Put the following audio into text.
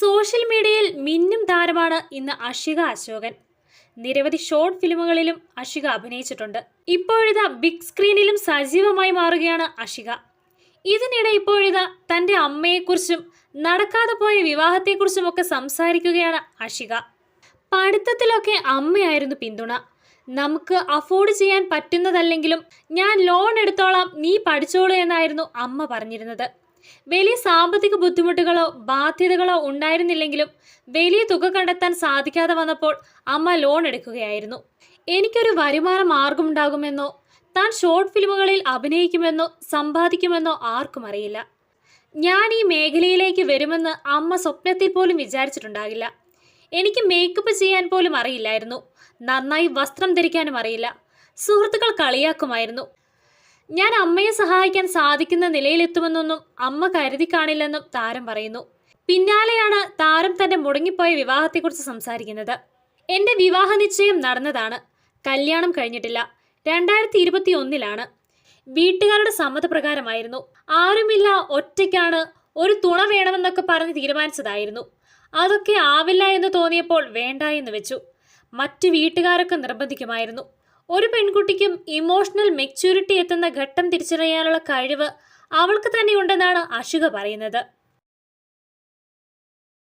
Social മീഡിയയിൽ മിന്നും താരമാണ് ഇന്ന് അഷിക അശോകൻ. നിരവധി ഷോർട്ട് ഫിലിമുകളിലും അഷിക അഭിനയിച്ചിട്ടുണ്ട്. ഇപ്പോഴിതാ ബിഗ് സ്ക്രീനിലും സജീവമായി മാറുകയാണ് അഷിക. ഇതിനിടെ ഇപ്പോഴിതാ തന്റെ അമ്മയെക്കുറിച്ചും നടക്കാതെ പോയ വിവാഹത്തെക്കുറിച്ചുമൊക്കെ സംസാരിക്കുകയാണ് അഷിക. പഠിത്തത്തിലൊക്കെ അമ്മയായിരുന്നു പിന്തുണ. നമുക്ക് അഫോർഡ് ചെയ്യാൻ പറ്റുന്നതല്ലെങ്കിലും ഞാൻ ലോൺ എടുത്തോളാം നീ പഠിച്ചോളൂ എന്നായിരുന്നു അമ്മ പറഞ്ഞിരുന്നത്. വലിയ സാമ്പത്തിക ബുദ്ധിമുട്ടുകളോ ബാധ്യതകളോ ഉണ്ടായിരുന്നില്ലെങ്കിലും വലിയ തുക കണ്ടെത്താൻ സാധിക്കാതെ വന്നപ്പോൾ അമ്മ ലോൺ എടുക്കുകയായിരുന്നു. എനിക്കൊരു വരുമാന മാർഗമുണ്ടാകുമെന്നോ താൻ ഷോർട്ട് ഫിലിമുകളിൽ അഭിനയിക്കുമെന്നോ സമ്പാദിക്കുമെന്നോ ആർക്കും അറിയില്ല. ഞാൻ ഈ മേഖലയിലേക്ക് വരുമെന്ന് അമ്മ സ്വപ്നത്തിൽ പോലും വിചാരിച്ചിട്ടുണ്ടാകില്ല. എനിക്ക് മേക്കപ്പ് ചെയ്യാൻ പോലും അറിയില്ലായിരുന്നു. നന്നായി വസ്ത്രം ധരിക്കാനും അറിയില്ല. സുഹൃത്തുക്കൾ കളിയാക്കുമായിരുന്നു. ഞാൻ അമ്മയെ സഹായിക്കാൻ സാധിക്കുന്ന നിലയിലെത്തുമെന്നൊന്നും അമ്മ കരുതി കാണില്ലെന്നും താരം പറയുന്നു. പിന്നാലെയാണ് താരം തന്റെ മുടങ്ങിപ്പോയ വിവാഹത്തെക്കുറിച്ച് സംസാരിക്കുന്നത്. എന്റെ വിവാഹ നിശ്ചയം നടന്നതാണ്. കല്യാണം കഴിഞ്ഞിട്ടില്ല. രണ്ടായിരത്തി ഇരുപത്തി ഒന്നിലാണ് വീട്ടുകാരുടെ സമ്മതപ്രകാരമായിരുന്നു. ആരുമില്ല ഒറ്റയ്ക്കാണ് ഒരു തുണ വേണമെന്നൊക്കെ പറഞ്ഞ് തീരുമാനിച്ചതായിരുന്നു. അതൊക്കെ ആവില്ല എന്ന് തോന്നിയപ്പോൾ വേണ്ട എന്ന് വെച്ചു. മറ്റു വീട്ടുകാരൊക്കെ നിർബന്ധിക്കുമായിരുന്നു. ഒരു പെൺകുട്ടിക്കും ഇമോഷണൽ മെച്യൂരിറ്റി എത്തുന്ന ഘട്ടം തിരിച്ചറിയാനുള്ള കഴിവ് അവൾക്ക് തന്നെ ഉണ്ടെന്നാണ് അശുക പറയുന്നത്.